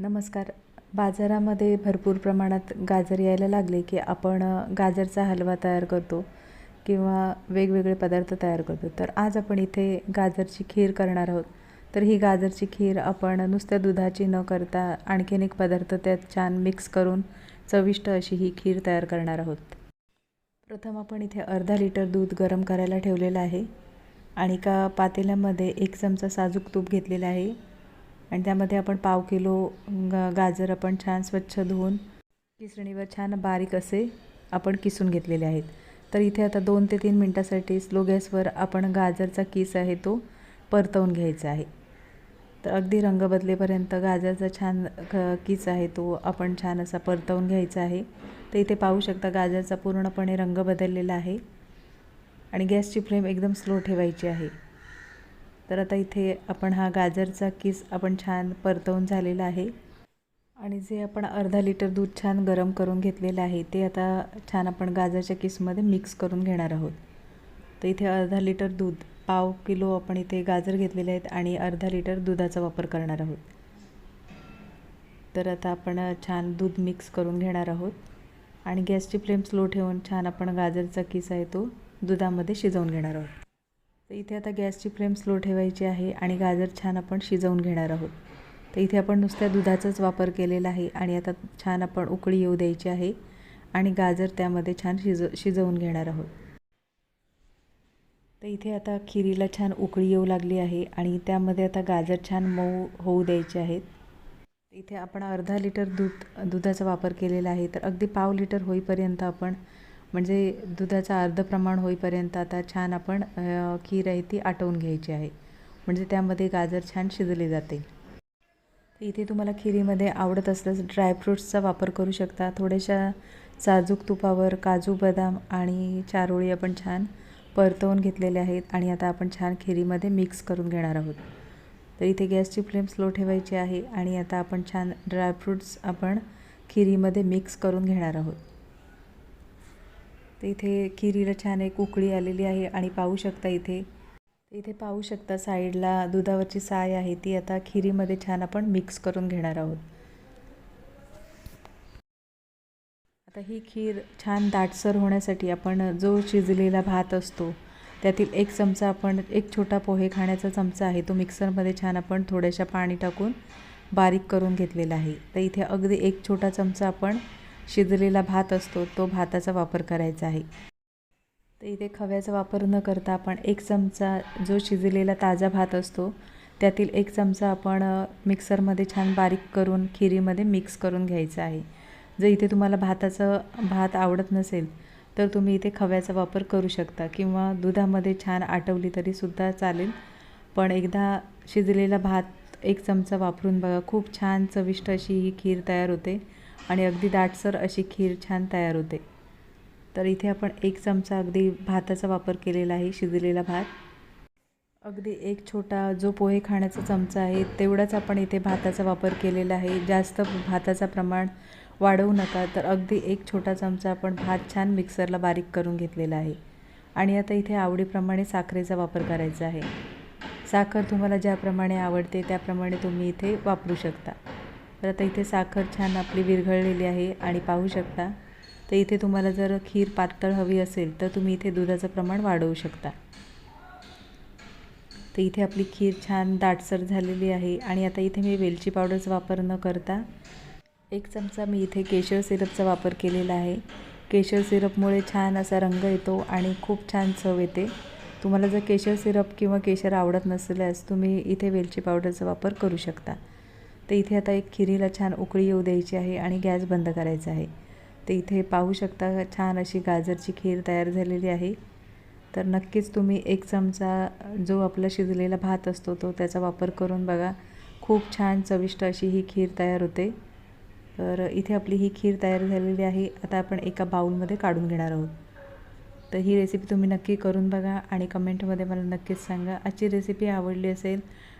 नमस्कार. बाजारामध्ये भरपूर प्रमाणात गाजर यायला लागले की आपण गाजरचा हलवा तयार करतो किंवा वेगवेगळे पदार्थ तयार करतो. तर आज आपण इथे गाजरची खीर करणार आहोत. तर ही गाजरची खीर आपण नुसत्या दुधाची न करता आणखीन एक पदार्थ त्यात छान मिक्स करून चविष्ट अशी ही खीर तयार करणार आहोत. प्रथम आपण इथे अर्धा लिटर दूध गरम करायला ठेवलेलं आहे. आणि का पातेल्यामध्ये एक चमचा साजूक तूप घेतलेलं आहे. आणि त्यामध्ये आपण पाव किलो ग गाजर आपण छान स्वच्छ धुवून किसणीवर छान बारीक असे आपण किसून घेतलेले आहेत. तर इथे आता दोन ते तीन मिनटासाठी स्लो गॅसवर आपण गाजरचा किस आहे तो परतवून घ्यायचा आहे. तर अगदी रंग बदलेपर्यंत गाजरचा छान क किस आहे तो आपण छान असा परतवून घ्यायचा आहे. तर इथे पाहू शकता गाजरचा पूर्णपणे रंग बदललेला आहे. आणि गॅसची फ्लेम एकदम स्लो ठेवायची आहे. तर आता इथे आपण हा गाजरचा किस आपण छान परतवून झालेला आहे. आणि जे आपण अर्धा लिटर दूध छान गरम करून घेतलेलं आहे ते आता छान आपण गाजरच्या किसमध्ये मिक्स करून घेणार आहोत. तर इथे अर्धा लिटर दूध पाव किलो आपण इथे गाजर घेतलेले आहेत आणि अर्धा लिटर दुधाचा वापर करणार आहोत. तर आता आपण छान दूध मिक्स करून घेणार आहोत. आणि गॅसची फ्लेम स्लो ठेवून छान आपण गाजरचा किस आहे तो दुधामध्ये शिजवून घेणार आहोत. तर इथे आता गॅसची फ्लेम स्लो ठेवायची आहे आणि गाजर छान आपण शिजवून घेणार आहोत. तर इथे आपण नुसत्या दुधाचाच वापर केलेला आहे आणि आता छान आपण उकळी येऊ द्यायची आहे आणि गाजर त्यामध्ये छान शिज शिजवून घेणार आहोत. तर इथे आता खिरीला छान उकळी येऊ लागली आहे आणि त्यामध्ये आता गाजर छान मऊ होऊ द्यायचे आहेत. इथे आपण अर्धा लिटर दूध दुधाचा वापर केलेला आहे. तर अगदी पाव लिटर होईपर्यंत आपण म्हणजे दुधाचा अर्ध प्रमाण होईपर्यंत आता छान आपण खीर आहे ती आटवून घ्यायची आहे. म्हणजे त्यामध्ये गाजर छान शिजले जाते. इथे तुम्हाला खिरीमध्ये आवडत असल्यास ड्रायफ्रूट्सचा वापर करू शकता. थोड्याशा साजूक तुपावर काजू बदाम आणि चारोळी आपण छान परतवून घेतलेले आहेत आणि आता आपण छान खिरीमध्ये मिक्स करून घेणार आहोत. तर इथे गॅसची फ्लेम स्लो ठेवायची आहे आणि आता आपण छान ड्रायफ्रूट्स आपण खिरीमध्ये मिक्स करून घेणार आहोत. तर इथे खिरीला छान एक उकळी आलेली आहे आणि पाहू शकता इथे. इथे पाहू शकता साईडला दुधावरची साय आहे ती आता खिरीमध्ये छान आपण मिक्स करून घेणार आहोत. आता ही खीर छान दाटसर होण्यासाठी आपण जो शिजलेला भात असतो त्यातील एक चमचा आपण एक छोटा पोहे खाण्याचा चमचा आहे तो मिक्सरमध्ये छान आपण थोड्याशा पाणी टाकून बारीक करून घेतलेला आहे. तर इथे अगदी एक छोटा चमचा आपण शिजलेला भात असतो तो भाताचा वापर करायचा आहे. तर इथे खव्याचा वापर न करता आपण एक चमचा जो शिजलेला ताजा भात असतो त्यातील एक चमचा आपण मिक्सरमध्ये छान बारीक करून खिरीमध्ये मिक्स करून घ्यायचा आहे. जर इथे तुम्हाला भाताचं भात आवडत नसेल तर तुम्ही इथे खव्याचा वापर करू शकता किंवा दुधामध्ये छान आटवली तरीसुद्धा चालेल. पण एकदा शिजलेला भात एक चमचा वापरून बघा खूप छान चविष्ट अशी ही खीर तयार होते. आणि अगदी दाटसर अशी खीर छान तयार होते. तर इथे आपण एक चमचा अगदी भाताचा वापर केलेला आहे शिजलेला भात. अगदी एक छोटा जो पोहे खाण्याचा चमचा आहे तेवढाच आपण इथे भाताचा वापर केलेला आहे. जास्त भाताचा प्रमाण वाढवू नका तर अगदी एक छोटा चमचा आपण भात छान मिक्सरला बारीक करून घेतलेला आहे. आणि आता इथे आवडीप्रमाणे साखरेचा वापर करायचा आहे. साखर तुम्हाला ज्याप्रमाणे आवडते त्याप्रमाणे तुम्ही इथे वापरू शकता. तर आता इथे साखर छान आपली विरघळलेली आहे आणि पाहू शकता. तर इथे तुम्हाला जर खीर पातळ हवी असेल तर तुम्ही इथे दुधाचं प्रमाण वाढवू शकता. तर इथे आपली खीर छान दाटसर झालेली आहे आणि आता इथे मी वेलची पावडरचा वापर न करता एक चमचा मी इथे केशर सिरपचा वापर केलेला आहे. केशर सिरपमुळे छान असा रंग येतो आणि खूप छान चव येते. तुम्हाला जर केशर सिरप किंवा केशर आवडत नसल्यास तुम्ही इथे वेलची पावडरचा वापर करू शकता. तर इथे आता एक खिरीला छान उकळी येऊ द्यायची आहे आणि गॅस बंद करायचा आहे. तर इथे पाहू शकता छान अशी गाजरची खीर तयार झालेली आहे. तर नक्कीच तुम्ही एक चमचा जो आपला शिजलेला भात असतो तो त्याचा वापर करून बघा. खूप छान चविष्ट अशी ही खीर तयार होते. तर इथे आपली ही खीर तयार झालेली आहे. आता आपण एका बाऊलमध्ये काढून घेणार आहोत. तर ही रेसिपी तुम्ही नक्की करून बघा आणि कमेंटमध्ये मला नक्कीच सांगा. आजची रेसिपी आवडली असेल